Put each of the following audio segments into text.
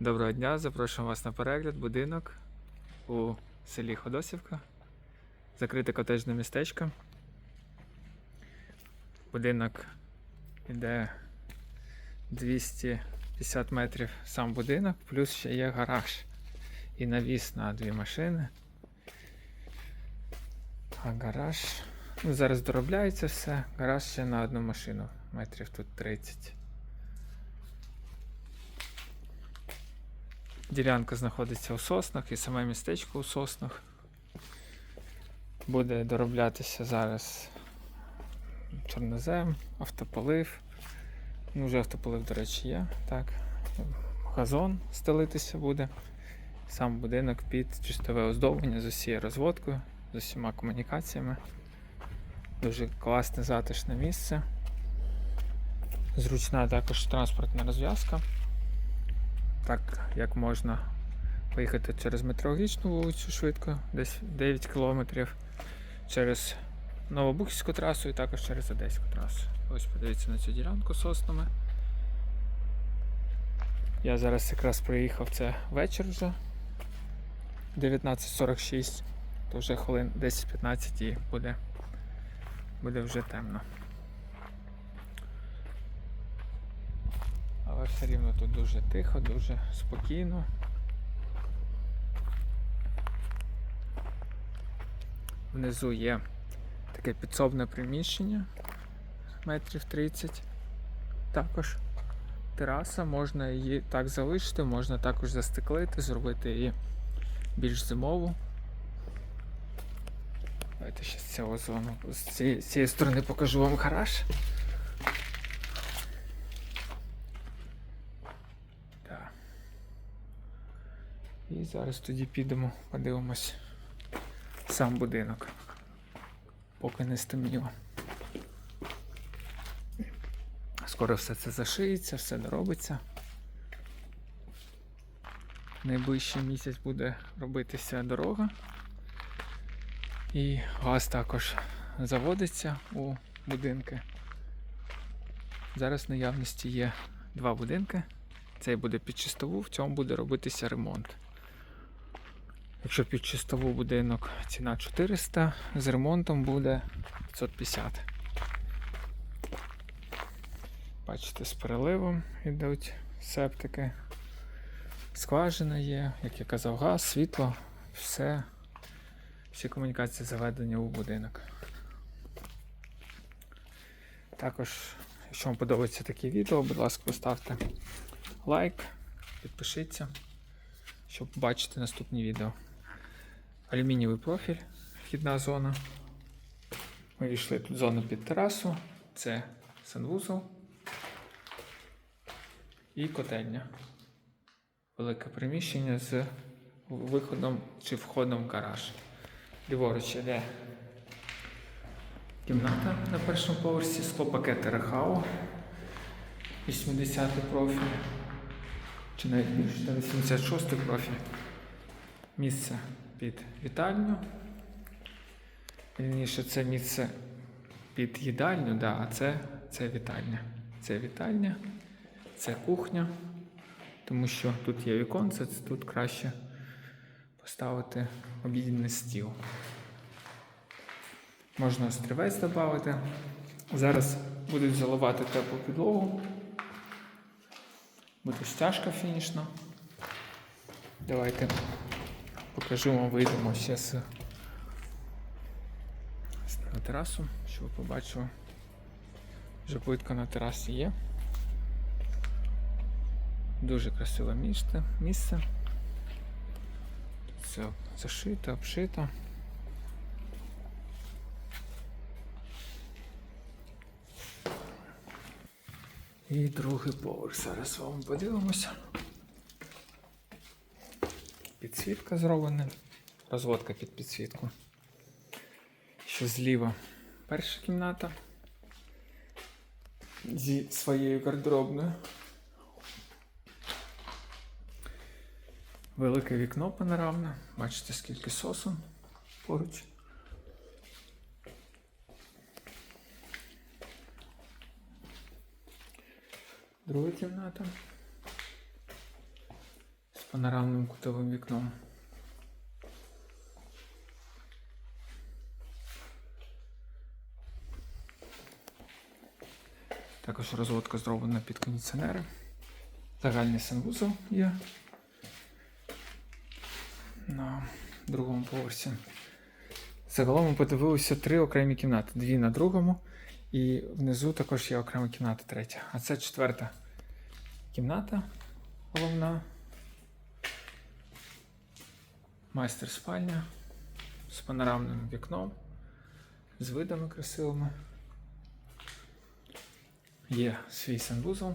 Доброго дня, запрошуємо вас на перегляд. Будинок у селі Ходосівка. Закрите котежне містечко. Будинок іде 250 метрів сам будинок, плюс ще є гараж і навіс на дві машини. А гараж. Ну, зараз доробляється все. Гараж ще на одну машину, метрів тут 30. Ділянка знаходиться у соснах і саме містечко у соснах. Буде дороблятися зараз чорнозем, автополив. Ну, вже автополив, до речі, є. Так. Газон стелитися буде. Сам будинок під чистове оздоблення з усією розводкою, з усіма комунікаціями. Дуже класне затишне місце. Зручна також транспортна розв'язка. Так як можна поїхати через метрологічну вулицю швидко, десь 9 кілометрів, через Новобухівську трасу і також через Одеську трасу. Ось подивіться на цю ділянку соснами. Я зараз якраз приїхав це вечір вже 19.46, то вже хвилин 10-15 і буде, буде вже темно. Але все рівно тут дуже тихо, дуже спокійно. Внизу є таке підсобне приміщення метрів 30. Також тераса, можна її так залишити, можна також застеклити, зробити її більш зимову. Давайте ще з цього зону, з цієї, з цієї сторони покажу вам гараж. І зараз тоді підемо, подивимось сам будинок. Поки не стемніло. Скоро все це зашиється, все доробиться. Найближчий місяць буде робитися дорога. І газ також заводиться у будинки. Зараз в наявності є два будинки. Цей буде під чистову, в цьому буде робитися ремонт. Якщо під чистову будинок ціна 400, з ремонтом буде 550. Бачите, з переливом йдуть септики. Скважина є, як я казав, газ, світло, все. Всі комунікації заведені у будинок. Також, якщо вам подобається таке відео, будь ласка, поставте лайк, підпишіться, щоб побачити наступні відео. Алюмінієвий профіль, вхідна зона. Ми війшли тут зону під терасу, це санвузол і котельня. Велике приміщення з виходом чи входом в гараж. Ліворуч іде кімната на першому поверсі, склопакети Рахау, 80 профіль, чи навіть більше, та 86 профіль. Місце під вітальню. Вірніше, це місце під їдальню, да, а це, це вітальня. Це вітальня, це кухня, тому що тут є віконце, це тут краще поставити обідній стіл. Можна острівець додати. Зараз будуть заливати теплу підлогу. Буде стяжка фінішна. Давайте покажу вам, вийдемо ще з з- на терасу, щоб побачили. Вже плитка на терасі є. Дуже красиве місце. Все зашито, обшито. І другий поверх. Зараз вам подивимося. Підсвітка зроблена. Розводка під підсвітку. Що зліва перша кімната зі своєю гардеробною. Велике вікно панорамне. Бачите, скільки сосу поруч. Друга кімната. Панорамним кутовим вікном. Також розводка зроблена під кондиціонери. Загальний санвузол є на другому поверсі. Загалом ми подивилися три окремі кімнати: дві на другому, і внизу також є окрема кімната третя. А це четверта кімната головна. Майстер спальня з панорамним вікном, з видами красивими. Є свій санвузол.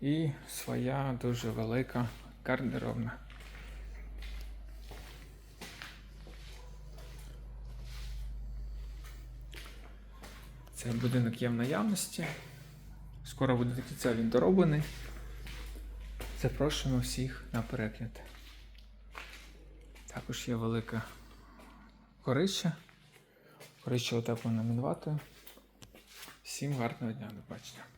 І своя дуже велика гардеробна. Цей будинок є в наявності. Скоро буде до кінця він дороблений. Запрошуємо всіх на перегляд. Також є велика корища. Корища утеплена мінватою. Всім гарного дня, до бачення.